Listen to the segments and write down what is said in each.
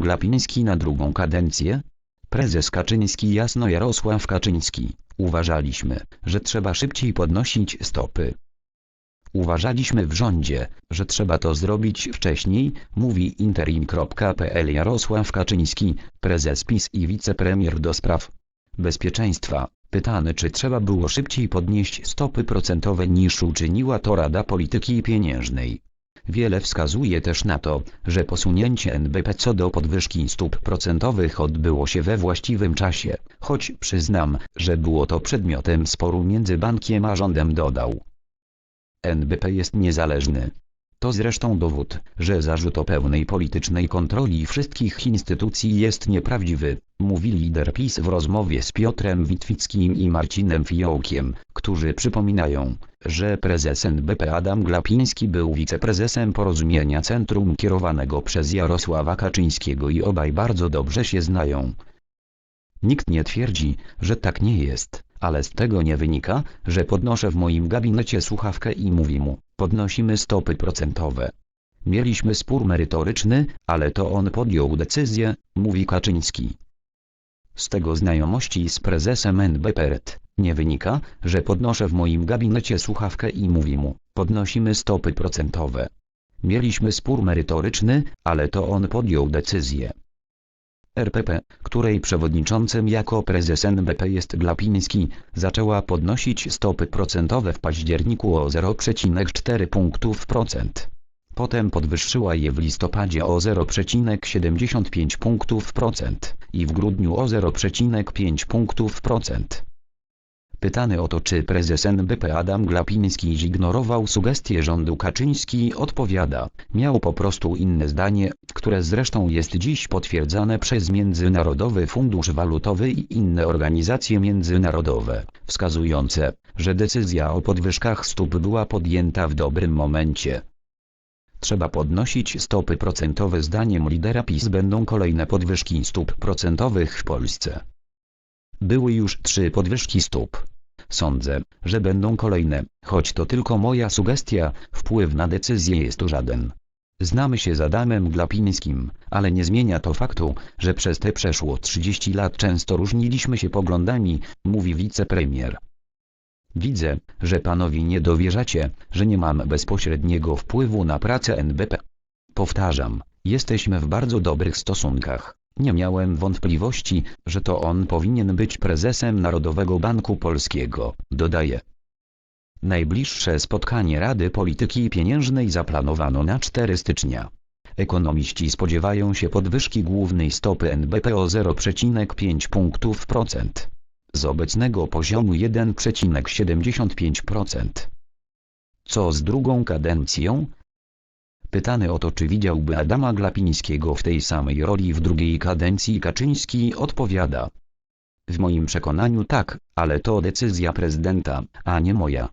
Glapiński na drugą kadencję? Prezes Kaczyński jasno Jarosław Kaczyński. Uważaliśmy, że trzeba szybciej podnosić stopy. Uważaliśmy w rządzie, że trzeba to zrobić wcześniej, mówi interim.pl Jarosław Kaczyński, prezes PiS i wicepremier do spraw bezpieczeństwa. Pytany czy trzeba było szybciej podnieść stopy procentowe niż uczyniła to Rada Polityki Pieniężnej. Wiele wskazuje też na to, że posunięcie NBP co do podwyżki stóp procentowych odbyło się we właściwym czasie, choć przyznam, że było to przedmiotem sporu między bankiem a rządem dodał. NBP jest niezależny. To zresztą dowód, że zarzut o pełnej politycznej kontroli wszystkich instytucji jest nieprawdziwy, mówi lider PiS w rozmowie z Piotrem Witwickim i Marcinem Fiołkiem, którzy przypominają, że prezes NBP Adam Glapiński był wiceprezesem porozumienia centrum kierowanego przez Jarosława Kaczyńskiego i obaj bardzo dobrze się znają. Nikt nie twierdzi, że tak nie jest, ale z tego nie wynika, że podnoszę w moim gabinecie słuchawkę i mówi mu, podnosimy stopy procentowe. Mieliśmy spór merytoryczny, ale to on podjął decyzję, mówi Kaczyński. Z tego znajomości z prezesem NBPRT nie wynika, że podnoszę w moim gabinecie słuchawkę i mówi mu, podnosimy stopy procentowe. Mieliśmy spór merytoryczny, ale to on podjął decyzję. RPP, której przewodniczącym jako prezes NBP jest Glapiński, zaczęła podnosić stopy procentowe w październiku o 0,4 punktów procent. Potem podwyższyła je w listopadzie o 0,75 punktów procent i w grudniu o 0,5 punktów procent. Pytany o to czy prezes NBP Adam Glapiński zignorował sugestie rządu Kaczyński odpowiada, miał po prostu inne zdanie, które zresztą jest dziś potwierdzane przez Międzynarodowy Fundusz Walutowy i inne organizacje międzynarodowe, wskazujące, że decyzja o podwyżkach stóp była podjęta w dobrym momencie. Trzeba podnosić stopy procentowe zdaniem lidera PiS będą kolejne podwyżki stóp procentowych w Polsce. Były już trzy podwyżki stóp. Sądzę, że będą kolejne, choć to tylko moja sugestia, wpływ na decyzję jest tu żaden. Znamy się z Adamem Glapińskim, ale nie zmienia to faktu, że przez te przeszło 30 lat często różniliśmy się poglądami, mówi wicepremier. Widzę, że panowie nie dowierzacie, że nie mam bezpośredniego wpływu na pracę NBP. Powtarzam, jesteśmy w bardzo dobrych stosunkach. Nie miałem wątpliwości, że to on powinien być prezesem Narodowego Banku Polskiego, dodaje. Najbliższe spotkanie Rady Polityki Pieniężnej zaplanowano na 4 stycznia. Ekonomiści spodziewają się podwyżki głównej stopy NBP o 0,5 punktów procent. Z obecnego poziomu 1,75%. Co z drugą kadencją? Pytany o to czy widziałby Adama Glapińskiego w tej samej roli w drugiej kadencji Kaczyński odpowiada. W moim przekonaniu tak, ale to decyzja prezydenta, a nie moja.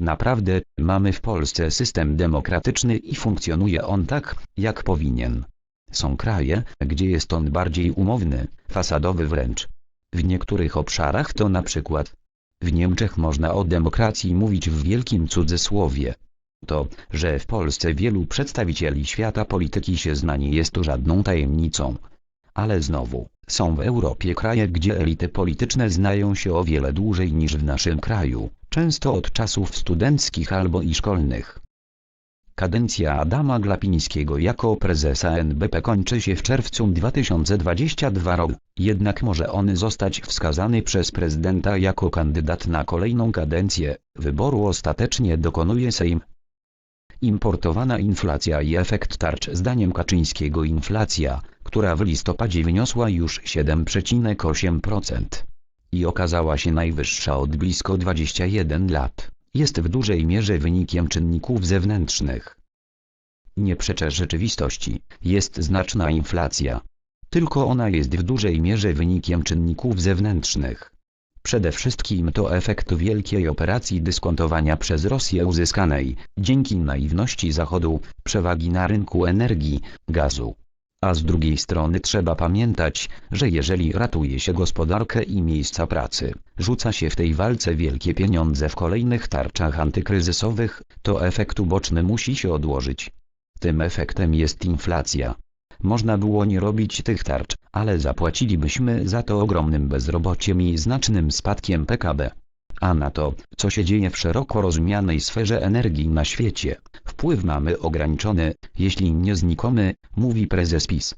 Naprawdę, mamy w Polsce system demokratyczny i funkcjonuje on tak, jak powinien. Są kraje, gdzie jest on bardziej umowny, fasadowy wręcz. W niektórych obszarach to na przykład w Niemczech można o demokracji mówić w wielkim cudzysłowie. To, że w Polsce wielu przedstawicieli świata polityki się zna nie jest tu żadną tajemnicą. Ale znowu, są w Europie kraje gdzie elity polityczne znają się o wiele dłużej niż w naszym kraju, często od czasów studenckich albo i szkolnych. Kadencja Adama Glapińskiego jako prezesa NBP kończy się w czerwcu 2022 roku, jednak może on zostać wskazany przez prezydenta jako kandydat na kolejną kadencję. Wyboru ostatecznie dokonuje Sejm. Importowana inflacja i efekt tarcz zdaniem Kaczyńskiego inflacja, która w listopadzie wyniosła już 7,8% i okazała się najwyższa od blisko 21 lat, jest w dużej mierze wynikiem czynników zewnętrznych. Nie przeczę rzeczywistości, jest znaczna inflacja. Tylko ona jest w dużej mierze wynikiem czynników zewnętrznych. Przede wszystkim to efekt wielkiej operacji dyskontowania przez Rosję uzyskanej, dzięki naiwności Zachodu, przewagi na rynku energii, gazu. A z drugiej strony trzeba pamiętać, że jeżeli ratuje się gospodarkę i miejsca pracy, rzuca się w tej walce wielkie pieniądze w kolejnych tarczach antykryzysowych, to efekt uboczny musi się odłożyć. Tym efektem jest inflacja. Można było nie robić tych tarcz, ale zapłacilibyśmy za to ogromnym bezrobociem i znacznym spadkiem PKB. A na to, co się dzieje w szeroko rozumianej sferze energii na świecie, wpływ mamy ograniczony, jeśli nie znikomy, mówi prezes PiS.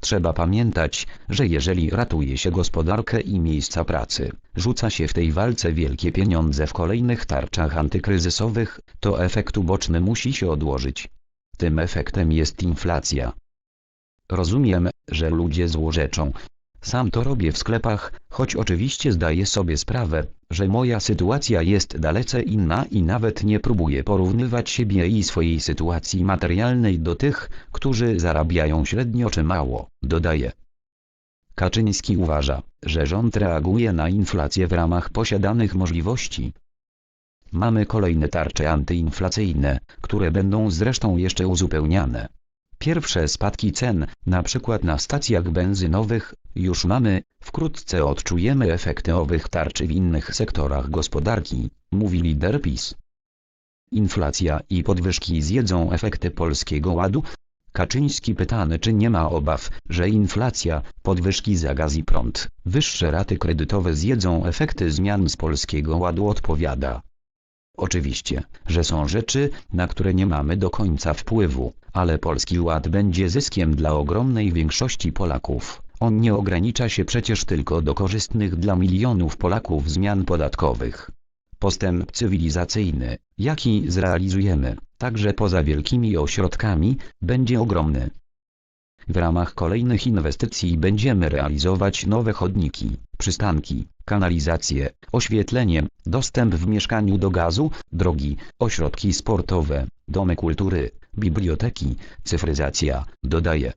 Trzeba pamiętać, że jeżeli ratuje się gospodarkę i miejsca pracy, rzuca się w tej walce wielkie pieniądze w kolejnych tarczach antykryzysowych, to efekt uboczny musi się odłożyć. Tym efektem jest inflacja. Rozumiem, że ludzie złorzeczą. Sam to robię w sklepach, choć oczywiście zdaję sobie sprawę, że moja sytuacja jest dalece inna i nawet nie próbuję porównywać siebie i swojej sytuacji materialnej do tych, którzy zarabiają średnio czy mało, dodaje. Kaczyński uważa, że rząd reaguje na inflację w ramach posiadanych możliwości. Mamy kolejne tarcze antyinflacyjne, które będą zresztą jeszcze uzupełniane. Pierwsze spadki cen, na przykład na stacjach benzynowych, już mamy, wkrótce odczujemy efekty owych tarczy w innych sektorach gospodarki, mówi lider PiS. Inflacja i podwyżki zjedzą efekty polskiego ładu? Kaczyński pytany czy nie ma obaw, że inflacja, podwyżki za gaz i prąd, wyższe raty kredytowe zjedzą efekty zmian z polskiego ładu odpowiada. Oczywiście, że są rzeczy, na które nie mamy do końca wpływu, ale Polski Ład będzie zyskiem dla ogromnej większości Polaków. On nie ogranicza się przecież tylko do korzystnych dla milionów Polaków zmian podatkowych. Postęp cywilizacyjny, jaki zrealizujemy, także poza wielkimi ośrodkami, będzie ogromny. W ramach kolejnych inwestycji będziemy realizować nowe chodniki, przystanki, kanalizację, oświetlenie, dostęp w mieszkaniu do gazu, drogi, ośrodki sportowe, domy kultury, biblioteki, cyfryzacja, dodaje.